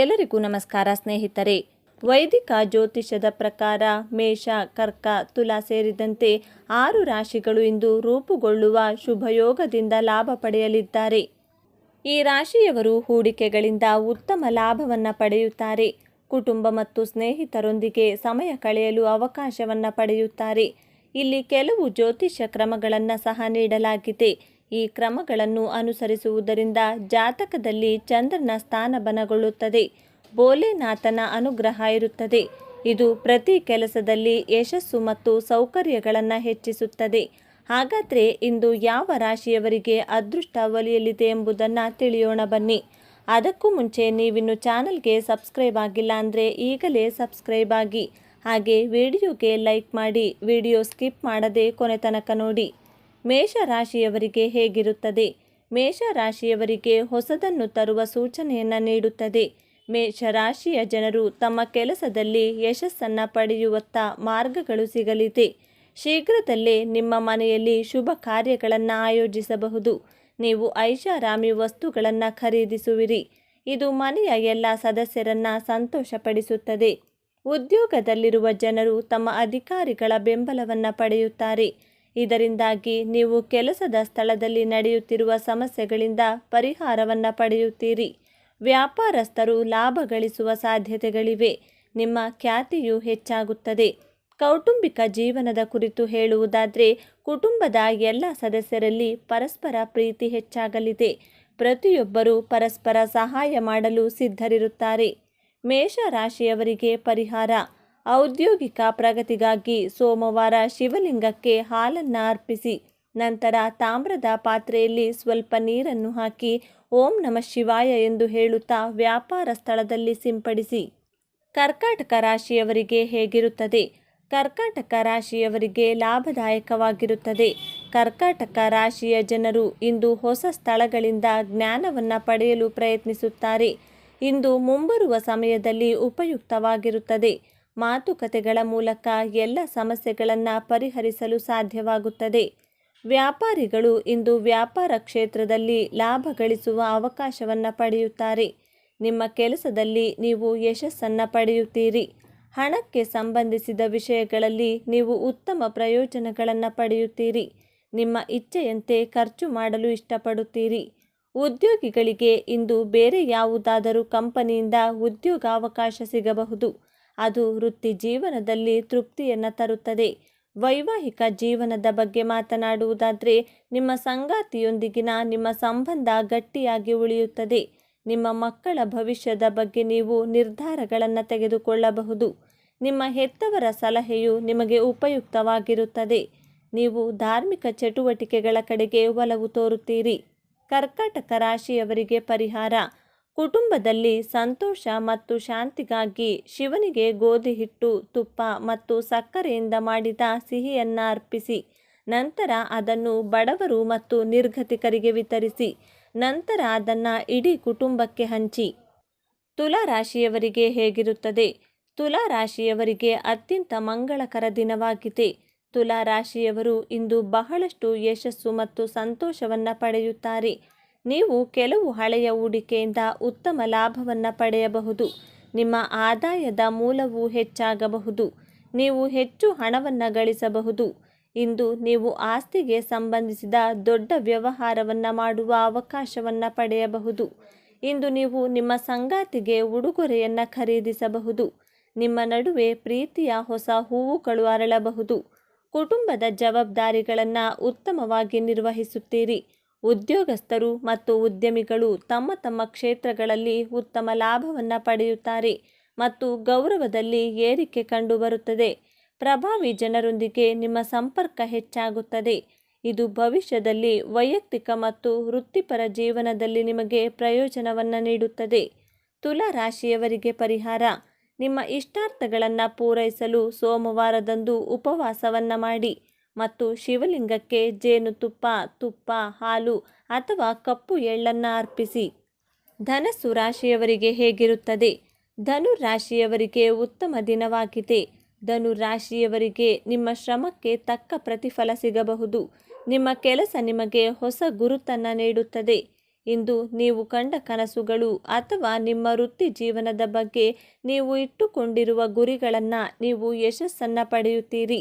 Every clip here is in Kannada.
ಎಲ್ಲರಿಗೂ ನಮಸ್ಕಾರ ಸ್ನೇಹಿತರೆ. ವೈದಿಕ ಜ್ಯೋತಿಷದ ಪ್ರಕಾರ ಮೇಷ, ಕರ್ಕ, ತುಲಾ ಸೇರಿದಂತೆ ಆರು ರಾಶಿಗಳು ಇಂದು ರೂಪುಗೊಳ್ಳುವ ಶುಭಯೋಗದಿಂದ ಲಾಭ ಪಡೆಯಲಿದ್ದಾರೆ. ಈ ರಾಶಿಯವರು ಹೂಡಿಕೆಗಳಿಂದ ಉತ್ತಮ ಲಾಭವನ್ನು ಪಡೆಯುತ್ತಾರೆ. ಕುಟುಂಬ ಮತ್ತು ಸ್ನೇಹಿತರೊಂದಿಗೆ ಸಮಯ ಕಳೆಯಲು ಅವಕಾಶವನ್ನು ಪಡೆಯುತ್ತಾರೆ. ಇಲ್ಲಿ ಕೆಲವು ಜ್ಯೋತಿಷ್ಯ ಕ್ರಮಗಳನ್ನು ಸಹ ನೀಡಲಾಗಿದೆ. ಈ ಕ್ರಮಗಳನ್ನು ಅನುಸರಿಸುವುದರಿಂದ ಜಾತಕದಲ್ಲಿ ಚಂದ್ರನ ಸ್ಥಾನ ಬಲಗೊಳ್ಳುತ್ತದೆ. ಭೋಲೆನಾಥನ ಅನುಗ್ರಹ ಇರುತ್ತದೆ. ಇದು ಪ್ರತಿ ಕೆಲಸದಲ್ಲಿ ಯಶಸ್ಸು ಮತ್ತು ಸೌಕರ್ಯಗಳನ್ನು ಹೆಚ್ಚಿಸುತ್ತದೆ. ಹಾಗಾದರೆ ಇಂದು ಯಾವ ರಾಶಿಯವರಿಗೆ ಅದೃಷ್ಟ ಒಲಿಯಲಿದೆ ಎಂಬುದನ್ನು ತಿಳಿಯೋಣ ಬನ್ನಿ. ಅದಕ್ಕೂ ಮುಂಚೆ ನೀವಿನ್ನು ಚಾನಲ್ಗೆ ಸಬ್ಸ್ಕ್ರೈಬ್ ಆಗಿಲ್ಲ ಅಂದರೆ ಈಗಲೇ ಸಬ್ಸ್ಕ್ರೈಬ್ ಆಗಿ. ಹಾಗೆ ವಿಡಿಯೋಗೆ ಲೈಕ್ ಮಾಡಿ, ವಿಡಿಯೋ ಸ್ಕಿಪ್ ಮಾಡದೆ ಕೊನೆ ತನಕ ನೋಡಿ. ಮೇಷ ರಾಶಿಯವರಿಗೆ ಹೇಗಿರುತ್ತದೆ? ಮೇಷ ರಾಶಿಯವರಿಗೆ ಹೊಸದನ್ನು ತರುವ ಸೂಚನೆಯನ್ನು ನೀಡುತ್ತದೆ. ಮೇಷರಾಶಿಯ ಜನರು ತಮ್ಮ ಕೆಲಸದಲ್ಲಿ ಯಶಸ್ಸನ್ನು ಪಡೆಯುವತ್ತ ಮಾರ್ಗಗಳು ಸಿಗಲಿದೆ. ಶೀಘ್ರದಲ್ಲೇ ನಿಮ್ಮ ಮನೆಯಲ್ಲಿ ಶುಭ ಕಾರ್ಯಗಳನ್ನು ಆಯೋಜಿಸಬಹುದು. ನೀವು ಐಷಾರಾಮಿ ವಸ್ತುಗಳನ್ನು ಖರೀದಿಸುವಿರಿ. ಇದು ಮನೆಯ ಎಲ್ಲ ಸದಸ್ಯರನ್ನು ಸಂತೋಷಪಡಿಸುತ್ತದೆ. ಉದ್ಯೋಗದಲ್ಲಿರುವ ಜನರು ತಮ್ಮ ಅಧಿಕಾರಿಗಳ ಬೆಂಬಲವನ್ನು ಪಡೆಯುತ್ತಾರೆ. ಇದರಿಂದಾಗಿ ನೀವು ಕೆಲಸದ ಸ್ಥಳದಲ್ಲಿ ನಡೆಯುತ್ತಿರುವ ಸಮಸ್ಯೆಗಳಿಂದ ಪರಿಹಾರವನ್ನು ಪಡೆಯುತ್ತೀರಿ. ವ್ಯಾಪಾರಸ್ಥರು ಲಾಭ ಗಳಿಸುವ ಸಾಧ್ಯತೆಗಳಿವೆ. ನಿಮ್ಮ ಖ್ಯಾತಿಯು ಹೆಚ್ಚಾಗುತ್ತದೆ. ಕೌಟುಂಬಿಕ ಜೀವನದ ಕುರಿತು ಹೇಳುವುದಾದರೆ, ಕುಟುಂಬದ ಎಲ್ಲ ಸದಸ್ಯರಲ್ಲಿ ಪರಸ್ಪರ ಪ್ರೀತಿ ಹೆಚ್ಚಾಗಲಿದೆ. ಪ್ರತಿಯೊಬ್ಬರೂ ಪರಸ್ಪರ ಸಹಾಯ ಮಾಡಲು ಸಿದ್ಧರಿರುತ್ತಾರೆ. ಮೇಷ ರಾಶಿಯವರಿಗೆ ಪರಿಹಾರ. ಔದ್ಯೋಗಿಕ ಪ್ರಗತಿಗಾಗಿ ಸೋಮವಾರ ಶಿವಲಿಂಗಕ್ಕೆ ಹಾಲನ್ನು ಅರ್ಪಿಸಿ, ನಂತರ ತಾಮ್ರದ ಪಾತ್ರೆಯಲ್ಲಿ ಸ್ವಲ್ಪ ನೀರನ್ನು ಹಾಕಿ ಓಂ ನಮಃ ಶಿವಾಯ ಎಂದು ಹೇಳುತ್ತಾ ವ್ಯಾಪಾರ ಸ್ಥಳದಲ್ಲಿ ಸಿಂಪಡಿಸಿ. ಕರ್ಕಾಟಕ ರಾಶಿಯವರಿಗೆ ಹೇಗಿರುತ್ತದೆ? ಕರ್ಕಾಟಕ ರಾಶಿಯವರಿಗೆ ಲಾಭದಾಯಕವಾಗಿರುತ್ತದೆ. ಕರ್ಕಾಟಕ ರಾಶಿಯ ಜನರು ಇಂದು ಹೊಸ ಸ್ಥಳಗಳಿಂದ ಜ್ಞಾನವನ್ನು ಪಡೆಯಲು ಪ್ರಯತ್ನಿಸುತ್ತಾರೆ. ಇಂದು ಮುಂಬರುವ ಸಮಯದಲ್ಲಿ ಉಪಯುಕ್ತವಾಗಿರುತ್ತದೆ. ಮಾತುಕತೆಗಳ ಮೂಲಕ ಎಲ್ಲ ಸಮಸ್ಯೆಗಳನ್ನು ಪರಿಹರಿಸಲು ಸಾಧ್ಯವಾಗುತ್ತದೆ. ವ್ಯಾಪಾರಿಗಳು ಇಂದು ವ್ಯಾಪಾರ ಕ್ಷೇತ್ರದಲ್ಲಿ ಲಾಭ ಗಳಿಸುವ ಅವಕಾಶವನ್ನು ಪಡೆಯುತ್ತಾರೆ. ನಿಮ್ಮ ಕೆಲಸದಲ್ಲಿ ನೀವು ಯಶಸ್ಸನ್ನು ಪಡೆಯುತ್ತೀರಿ. ಹಣಕ್ಕೆ ಸಂಬಂಧಿಸಿದ ವಿಷಯಗಳಲ್ಲಿ ನೀವು ಉತ್ತಮ ಪ್ರಯೋಜನಗಳನ್ನು ಪಡೆಯುತ್ತೀರಿ. ನಿಮ್ಮ ಇಚ್ಛೆಯಂತೆ ಖರ್ಚು ಮಾಡಲು ಇಷ್ಟಪಡುತ್ತೀರಿ. ಉದ್ಯೋಗಿಗಳಿಗೆ ಇಂದು ಬೇರೆ ಯಾವುದಾದರೂ ಕಂಪನಿಯಿಂದ ಉದ್ಯೋಗಾವಕಾಶ ಸಿಗಬಹುದು. ಅದು ವೃತ್ತಿ ಜೀವನದಲ್ಲಿ ತೃಪ್ತಿಯನ್ನು ತರುತ್ತದೆ. ವೈವಾಹಿಕ ಜೀವನದ ಬಗ್ಗೆ ಮಾತನಾಡುವುದಾದರೆ, ನಿಮ್ಮ ಸಂಗಾತಿಯೊಂದಿಗಿನ ನಿಮ್ಮ ಸಂಬಂಧ ಗಟ್ಟಿಯಾಗಿ ಉಳಿಯುತ್ತದೆ. ನಿಮ್ಮ ಮಕ್ಕಳ ಭವಿಷ್ಯದ ಬಗ್ಗೆ ನೀವು ನಿರ್ಧಾರಗಳನ್ನು ತೆಗೆದುಕೊಳ್ಳಬಹುದು. ನಿಮ್ಮ ಹೆತ್ತವರ ಸಲಹೆಯು ನಿಮಗೆ ಉಪಯುಕ್ತವಾಗಿರುತ್ತದೆ. ನೀವು ಧಾರ್ಮಿಕ ಚಟುವಟಿಕೆಗಳ ಕಡೆಗೆ ಒಲವು ತೋರುತ್ತೀರಿ. ಕರ್ಕಾಟಕ ರಾಶಿಯವರಿಗೆ ಪರಿಹಾರ. ಕುಟುಂಬದಲ್ಲಿ ಸಂತೋಷ ಮತ್ತು ಶಾಂತಿಗಾಗಿ ಶಿವನಿಗೆ ಗೋಧಿ ಹಿಟ್ಟು, ತುಪ್ಪ ಮತ್ತು ಸಕ್ಕರೆಯಿಂದ ಮಾಡಿದ ಸಿಹಿಯನ್ನು ಅರ್ಪಿಸಿ ನಂತರ ಅದನ್ನು ಬಡವರು ಮತ್ತು ನಿರ್ಗತಿಕರಿಗೆ ವಿತರಿಸಿ, ನಂತರ ಅದನ್ನು ಇಡೀ ಕುಟುಂಬಕ್ಕೆ ಹಂಚಿ. ತುಲಾ ರಾಶಿಯವರಿಗೆ ಹೇಗಿರುತ್ತದೆ? ತುಲಾ ರಾಶಿಯವರಿಗೆ ಅತ್ಯಂತ ಮಂಗಳಕರ ದಿನವಾಗಿದೆ. ತುಲಾ ರಾಶಿಯವರು ಇಂದು ಬಹಳಷ್ಟು ಯಶಸ್ಸು ಮತ್ತು ಸಂತೋಷವನ್ನು ಪಡೆಯುತ್ತಾರೆ. ನೀವು ಕೆಲವು ಹಳೆಯ ಹೂಡಿಕೆಯಿಂದ ಉತ್ತಮ ಲಾಭವನ್ನು ಪಡೆಯಬಹುದು. ನಿಮ್ಮ ಆದಾಯದ ಮೂಲವು ಹೆಚ್ಚಾಗಬಹುದು. ನೀವು ಹೆಚ್ಚು ಹಣವನ್ನು ಗಳಿಸಬಹುದು. ಇಂದು ನೀವು ಆಸ್ತಿಗೆ ಸಂಬಂಧಿಸಿದ ದೊಡ್ಡ ವ್ಯವಹಾರವನ್ನು ಮಾಡುವ ಅವಕಾಶವನ್ನು ಪಡೆಯಬಹುದು. ಇಂದು ನೀವು ನಿಮ್ಮ ಸಂಗಾತಿಗೆ ಉಡುಗೊರೆಯನ್ನು ಖರೀದಿಸಬಹುದು. ನಿಮ್ಮ ನಡುವೆ ಪ್ರೀತಿಯ ಹೊಸ ಹೂವುಗಳು ಅರಳಬಹುದು. ಕುಟುಂಬದ ಜವಾಬ್ದಾರಿಗಳನ್ನು ಉತ್ತಮವಾಗಿ ನಿರ್ವಹಿಸುತ್ತೀರಿ. ಉದ್ಯೋಗಸ್ಥರು ಮತ್ತು ಉದ್ಯಮಿಗಳು ತಮ್ಮ ತಮ್ಮ ಕ್ಷೇತ್ರಗಳಲ್ಲಿ ಉತ್ತಮ ಲಾಭವನ್ನು ಪಡೆಯುತ್ತಾರೆ ಮತ್ತು ಗೌರವದಲ್ಲಿ ಏರಿಕೆ ಕಂಡುಬರುತ್ತದೆ. ಪ್ರಭಾವಿ ಜನರೊಂದಿಗೆ ನಿಮ್ಮ ಸಂಪರ್ಕ ಹೆಚ್ಚಾಗುತ್ತದೆ. ಇದು ಭವಿಷ್ಯದಲ್ಲಿ ವೈಯಕ್ತಿಕ ಮತ್ತು ವೃತ್ತಿಪರ ಜೀವನದಲ್ಲಿ ನಿಮಗೆ ಪ್ರಯೋಜನವನ್ನು ನೀಡುತ್ತದೆ. ತುಲಾ ರಾಶಿಯವರಿಗೆ ಪರಿಹಾರ. ನಿಮ್ಮ ಇಷ್ಟಾರ್ಥಗಳನ್ನು ಪೂರೈಸಲು ಸೋಮವಾರದಂದು ಉಪವಾಸವನ್ನು ಮಾಡಿ. ಮತ್ತು ಶಿವಲಿಂಗಕ್ಕೆ ಜೇನುತುಪ್ಪ ತುಪ್ಪ, ಹಾಲು ಅಥವಾ ಕಪ್ಪು ಎಳ್ಳನ್ನು ಅರ್ಪಿಸಿ. ಧನಸ್ಸು ರಾಶಿಯವರಿಗೆ ಹೇಗಿರುತ್ತದೆ? ಧನು ರಾಶಿಯವರಿಗೆ ಉತ್ತಮ ದಿನವಾಗಿದೆ. ಧನು ರಾಶಿಯವರಿಗೆ ನಿಮ್ಮ ಶ್ರಮಕ್ಕೆ ತಕ್ಕ ಪ್ರತಿಫಲ ಸಿಗಬಹುದು. ನಿಮ್ಮ ಕೆಲಸ ನಿಮಗೆ ಹೊಸ ಗುರುತನ್ನು ನೀಡುತ್ತದೆ. ಇಂದು ನೀವು ಕಂಡ ಕನಸುಗಳು ಅಥವಾ ನಿಮ್ಮ ವೃತ್ತಿ ಜೀವನದ ಬಗ್ಗೆ ನೀವು ಇಟ್ಟುಕೊಂಡಿರುವ ಗುರಿಗಳನ್ನು ನೀವು ಯಶಸ್ಸನ್ನು ಪಡೆಯುತ್ತೀರಿ.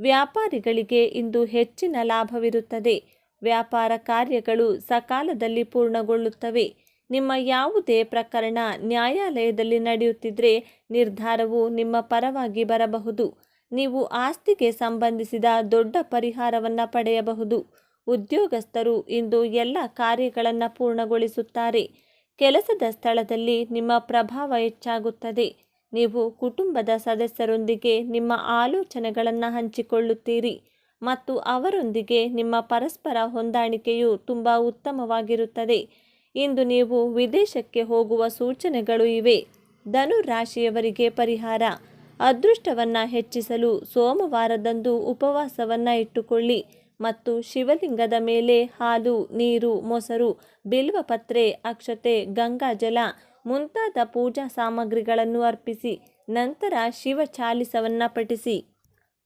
ವ್ಯಾಪಾರಿಗಳಿಗೆ ಇಂದು ಹೆಚ್ಚಿನ ಲಾಭವಿರುತ್ತದೆ. ವ್ಯಾಪಾರ ಕಾರ್ಯಗಳು ಸಕಾಲದಲ್ಲಿ ಪೂರ್ಣಗೊಳ್ಳುತ್ತವೆ. ನಿಮ್ಮ ಯಾವುದೇ ಪ್ರಕರಣ ನ್ಯಾಯಾಲಯದಲ್ಲಿ ನಡೆಯುತ್ತಿದ್ದರೆ ನಿರ್ಧಾರವು ನಿಮ್ಮ ಪರವಾಗಿ ಬರಬಹುದು. ನೀವು ಆಸ್ತಿಗೆ ಸಂಬಂಧಿಸಿದ ದೊಡ್ಡ ಪರಿಹಾರವನ್ನು ಪಡೆಯಬಹುದು. ಉದ್ಯೋಗಸ್ಥರು ಇಂದು ಎಲ್ಲ ಕಾರ್ಯಗಳನ್ನು ಪೂರ್ಣಗೊಳಿಸುತ್ತಾರೆ. ಕೆಲಸದ ಸ್ಥಳದಲ್ಲಿ ನಿಮ್ಮ ಪ್ರಭಾವ ಹೆಚ್ಚಾಗುತ್ತದೆ. ನೀವು ಕುಟುಂಬದ ಸದಸ್ಯರೊಂದಿಗೆ ನಿಮ್ಮ ಆಲೋಚನೆಗಳನ್ನು ಹಂಚಿಕೊಳ್ಳುತ್ತೀರಿ ಮತ್ತು ಅವರೊಂದಿಗೆ ನಿಮ್ಮ ಪರಸ್ಪರ ಹೊಂದಾಣಿಕೆಯು ತುಂಬ ಉತ್ತಮವಾಗಿರುತ್ತದೆ. ಇಂದು ನೀವು ವಿದೇಶಕ್ಕೆ ಹೋಗುವ ಸೂಚನೆಗಳು ಇವೆ. ಧನು ರಾಶಿಯವರಿಗೆ ಪರಿಹಾರ. ಅದೃಷ್ಟವನ್ನು ಹೆಚ್ಚಿಸಲು ಸೋಮವಾರದಂದು ಉಪವಾಸವನ್ನು ಇಟ್ಟುಕೊಳ್ಳಿ ಮತ್ತು ಶಿವಲಿಂಗದ ಮೇಲೆ ಹಾಲು, ನೀರು, ಮೊಸರು, ಬಿಲ್ವಪತ್ರೆ, ಅಕ್ಷತೆ ಗಂಗಾಜಲ ಮುಂತಾದ ಪೂಜಾ ಸಾಮಗ್ರಿಗಳನ್ನು ಅರ್ಪಿಸಿ, ನಂತರ ಶಿವ ಚಾಲಿಸವನ್ನು ಪಠಿಸಿ.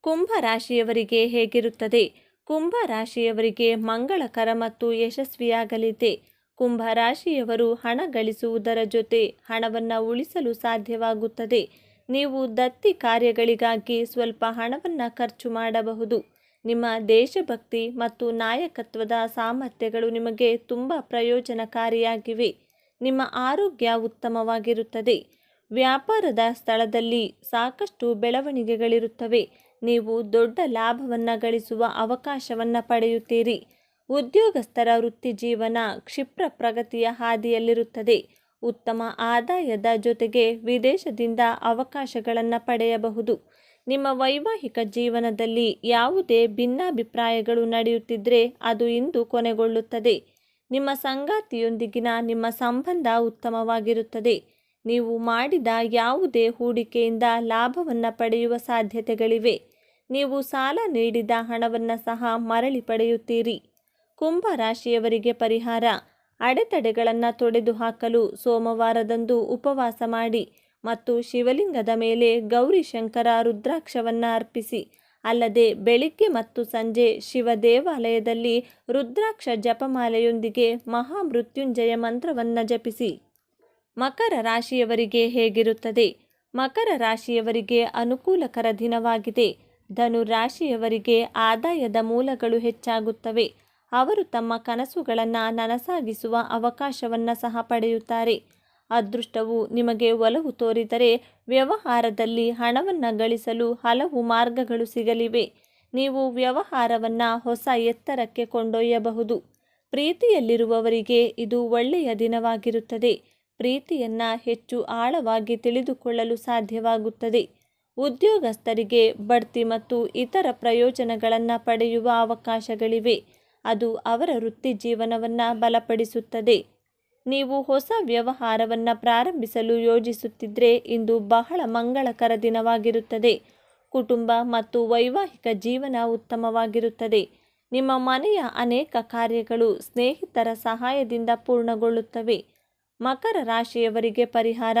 ಕುಂಭ ರಾಶಿಯವರಿಗೆ ಹೇಗಿರುತ್ತದೆ? ಕುಂಭ ರಾಶಿಯವರಿಗೆ ಮಂಗಳಕರ ಮತ್ತು ಯಶಸ್ವಿಯಾಗಲಿದೆ. ಕುಂಭ ರಾಶಿಯವರು ಹಣ ಗಳಿಸುವುದರ ಜೊತೆ ಹಣವನ್ನು ಉಳಿಸಲು ಸಾಧ್ಯವಾಗುತ್ತದೆ. ನೀವು ದತ್ತಿ ಕಾರ್ಯಗಳಿಗಾಗಿ ಸ್ವಲ್ಪ ಹಣವನ್ನು ಖರ್ಚು ಮಾಡಬಹುದು. ನಿಮ್ಮ ದೇಶಭಕ್ತಿ ಮತ್ತು ನಾಯಕತ್ವದ ಸಾಮರ್ಥ್ಯಗಳು ನಿಮಗೆ ತುಂಬ ಪ್ರಯೋಜನಕಾರಿಯಾಗಿವೆ. ನಿಮ್ಮ ಆರೋಗ್ಯ ಉತ್ತಮವಾಗಿರುತ್ತದೆ. ವ್ಯಾಪಾರದ ಸ್ಥಳದಲ್ಲಿ ಸಾಕಷ್ಟು ಬೆಳವಣಿಗೆಗಳಿರುತ್ತವೆ. ನೀವು ದೊಡ್ಡ ಲಾಭವನ್ನು ಗಳಿಸುವ ಅವಕಾಶವನ್ನು ಪಡೆಯುತ್ತೀರಿ. ಉದ್ಯೋಗಸ್ಥರ ವೃತ್ತಿ ಜೀವನ ಕ್ಷಿಪ್ರ ಪ್ರಗತಿಯ ಹಾದಿಯಲ್ಲಿರುತ್ತದೆ. ಉತ್ತಮ ಆದಾಯದ ಜೊತೆಗೆ ವಿದೇಶದಿಂದ ಅವಕಾಶಗಳನ್ನು ಪಡೆಯಬಹುದು. ನಿಮ್ಮ ವೈವಾಹಿಕ ಜೀವನದಲ್ಲಿ ಯಾವುದೇ ಭಿನ್ನಾಭಿಪ್ರಾಯಗಳು ನಡೆಯುತ್ತಿದ್ದರೆ ಅದು ಇಂದು ಕೊನೆಗೊಳ್ಳುತ್ತದೆ. ನಿಮ್ಮ ಸಂಗಾತಿಯೊಂದಿಗಿನ ನಿಮ್ಮ ಸಂಬಂಧ ಉತ್ತಮವಾಗಿರುತ್ತದೆ. ನೀವು ಮಾಡಿದ ಯಾವುದೇ ಹೂಡಿಕೆಯಿಂದ ಲಾಭವನ್ನು ಪಡೆಯುವ ಸಾಧ್ಯತೆಗಳಿವೆ. ನೀವು ಸಾಲ ನೀಡಿದ ಹಣವನ್ನು ಸಹ ಮರಳಿ ಪಡೆಯುತ್ತೀರಿ. ಕುಂಭ ರಾಶಿಯವರಿಗೆ ಪರಿಹಾರ. ಅಡೆತಡೆಗಳನ್ನು ತೊಡೆದುಹಾಕಲು ಸೋಮವಾರದಂದು ಉಪವಾಸ ಮಾಡಿ ಮತ್ತು ಶಿವಲಿಂಗದ ಮೇಲೆ ಗೌರಿಶಂಕರ ರುದ್ರಾಕ್ಷವನ್ನು ಅರ್ಪಿಸಿ. ಅಲ್ಲದೆ ಬೆಳಿಗ್ಗೆ ಮತ್ತು ಸಂಜೆ ಶಿವ ದೇವಾಲಯದಲ್ಲಿ ರುದ್ರಾಕ್ಷ ಜಪಮಾಲೆಯೊಂದಿಗೆ ಮಹಾಮೃತ್ಯುಂಜಯ ಮಂತ್ರವನ್ನು ಜಪಿಸಿ. ಮಕರ ರಾಶಿಯವರಿಗೆ ಹೇಗಿರುತ್ತದೆ? ಮಕರ ರಾಶಿಯವರಿಗೆ ಅನುಕೂಲಕರ ದಿನವಾಗಿದೆ. ಧನು ರಾಶಿಯವರಿಗೆ ಆದಾಯದ ಮೂಲಗಳು ಹೆಚ್ಚಾಗುತ್ತವೆ. ಅವರು ತಮ್ಮ ಕನಸುಗಳನ್ನು ನನಸಾಗಿಸುವ ಅವಕಾಶವನ್ನು ಸಹ ಪಡೆಯುತ್ತಾರೆ. ಅದೃಷ್ಟವು ನಿಮಗೆ ಒಲವು ತೋರಿದರೆ ವ್ಯವಹಾರದಲ್ಲಿ ಹಣವನ್ನು ಗಳಿಸಲು ಹಲವು ಮಾರ್ಗಗಳು ಸಿಗಲಿವೆ. ನೀವು ವ್ಯವಹಾರವನ್ನು ಹೊಸ ಎತ್ತರಕ್ಕೆ ಕೊಂಡೊಯ್ಯಬಹುದು. ಪ್ರೀತಿಯಲ್ಲಿರುವವರಿಗೆ ಇದು ಒಳ್ಳೆಯ ದಿನವಾಗಿರುತ್ತದೆ. ಪ್ರೀತಿಯನ್ನು ಹೆಚ್ಚು ಆಳವಾಗಿ ತಿಳಿದುಕೊಳ್ಳಲು ಸಾಧ್ಯವಾಗುತ್ತದೆ. ಉದ್ಯೋಗಸ್ಥರಿಗೆ ಬಡ್ತಿ ಮತ್ತು ಇತರ ಪ್ರಯೋಜನಗಳನ್ನು ಪಡೆಯುವ ಅವಕಾಶಗಳಿವೆ. ಅದು ಅವರ ವೃತ್ತಿ ಜೀವನವನ್ನು ಬಲಪಡಿಸುತ್ತದೆ. ನೀವು ಹೊಸ ವ್ಯವಹಾರವನ್ನು ಪ್ರಾರಂಭಿಸಲು ಯೋಜಿಸುತ್ತಿದ್ದರೆ ಇಂದು ಬಹಳ ಮಂಗಳಕರ ದಿನವಾಗಿರುತ್ತದೆ. ಕುಟುಂಬ ಮತ್ತು ವೈವಾಹಿಕ ಜೀವನ ಉತ್ತಮವಾಗಿರುತ್ತದೆ. ನಿಮ್ಮ ಮನೆಯ ಅನೇಕ ಕಾರ್ಯಗಳು ಸ್ನೇಹಿತರ ಸಹಾಯದಿಂದ ಪೂರ್ಣಗೊಳ್ಳುತ್ತವೆ. ಮಕರ ರಾಶಿಯವರಿಗೆ ಪರಿಹಾರ.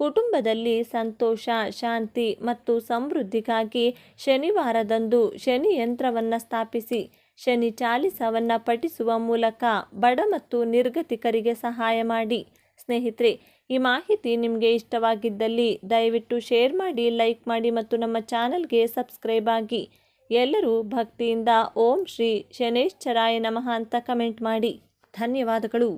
ಕುಟುಂಬದಲ್ಲಿ ಸಂತೋಷ, ಶಾಂತಿ ಮತ್ತು ಸಮೃದ್ಧಿಗಾಗಿ ಶನಿವಾರದಂದು ಶನಿ ಯಂತ್ರವನ್ನು ಸ್ಥಾಪಿಸಿ. ಶನಿ ಚಾಲಿಸವನ್ನು ಪಠಿಸುವ ಮೂಲಕ ಬಡ ಮತ್ತು ನಿರ್ಗತಿಕರಿಗೆ ಸಹಾಯ ಮಾಡಿ. ಸ್ನೇಹಿತರೆ, ಈ ಮಾಹಿತಿ ನಿಮಗೆ ಇಷ್ಟವಾಗಿದ್ದಲ್ಲಿ ದಯವಿಟ್ಟು ಶೇರ್ ಮಾಡಿ, ಲೈಕ್ ಮಾಡಿ ಮತ್ತು ನಮ್ಮ ಚಾನಲ್ಗೆ ಸಬ್ಸ್ಕ್ರೈಬ್ ಆಗಿ. ಎಲ್ಲರೂ ಭಕ್ತಿಯಿಂದ ಓಂ ಶ್ರೀ ಶನೇಶ್ಚರಾಯ ನಮಃ ಅಂತ ಕಮೆಂಟ್ ಮಾಡಿ. ಧನ್ಯವಾದಗಳು.